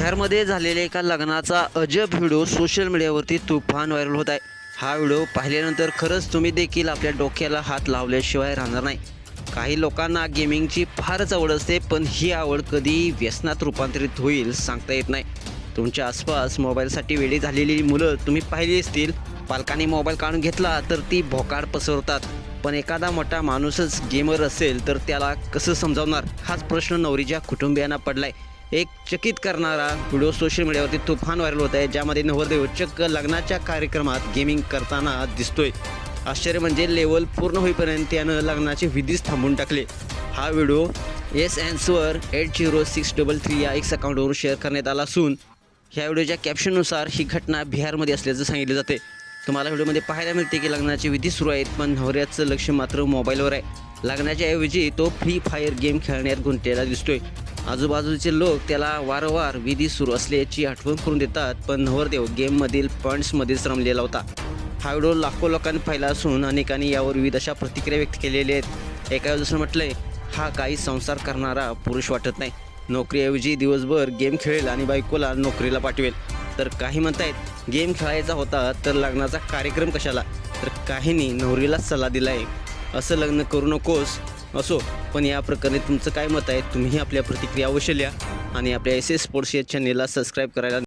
बिहारमध्ये झालेल्या एका लग्नाचा अजब व्हिडिओ सोशल मीडियावरती तुफान व्हायरल होत आहे. हा व्हिडिओ पाहिल्यानंतर खरंच तुम्ही देखील आपल्या डोक्याला हात लावल्याशिवाय राहणार नाही. काही लोकांना गेमिंगची फारच आवड असते पण ही आवड कधी व्यसनात रूपांतरित होईल सांगता येत नाही. तुमच्या आसपास मोबाईलसाठी वेळी झालेली मुलं तुम्ही पाहिली असतील. पालकांनी मोबाईल काढून घेतला तर ती भोकाड पसरवतात. पण एखादा मोठा माणूसच गेमर असेल तर त्याला कसं समजावणार? हाच प्रश्न नवरीच्या कुटुंबियांना पडलाय. एक चकित करणारा व्हिडिओ सोशल मीडियावरती तुफान व्हायरल होत आहे. ज्यामध्ये नवरदेव चक्क लग्नाच्या कार्यक्रमात गेमिंग करताना दिसतोय. आश्चर्य म्हणजे लेवल पूर्ण होईपर्यंत त्यानं लग्नाचे विधीच थांबून टाकले. हा video S एन्सवर eight zero six double three या एक्स अकाउंटवरून शेअर करण्यात आला असून ह्या व्हिडिओच्या कॅप्शननुसार ही घटना बिहारमध्ये असल्याचं सांगितलं जाते तुम्हाला व्हिडिओमध्ये पाहायला मिळते की लग्नाची विधी सुरू आहेत पण नवऱ्याचं लक्ष मात्र मोबाईलवर आहे. लग्नाच्या ऐवजी तो फ्री फायर गेम खेळण्यात गुंतलेला दिसतोय. आजूबाजूचे लोक त्याला वारंवार विधी सुरू असल्याची आठवण करून देतात पण नवरदेव गेममधील पॉईंट्समध्ये रमलेला होता. हा व्हिडिओ लाखो लोकांनी पाहिला असून अनेकांनी यावर विविध अशा प्रतिक्रिया व्यक्त केलेल्या आहेत. एका दुसरं म्हटलंय हा काही संसार करणारा पुरुष वाटत नाही. नोकरीऐवजी दिवसभर गेम खेळेल आणि बायकोला नोकरीला पाठवेल. तर काही म्हणतायत गेम खेळायचा होता तर लग्नाचा कार्यक्रम कशाला? तर काहींनी नवरीलाच सल्ला दिला आहे असं लग्न करू नकोस असो पण या प्रकरणी तुमचं काय मत आहे तुम्ही आपल्या प्रतिक्रिया अवश्य लिहा आणि आपल्या एस एस स्पोर्ट्स या चॅनेलला सबस्क्राईब करायला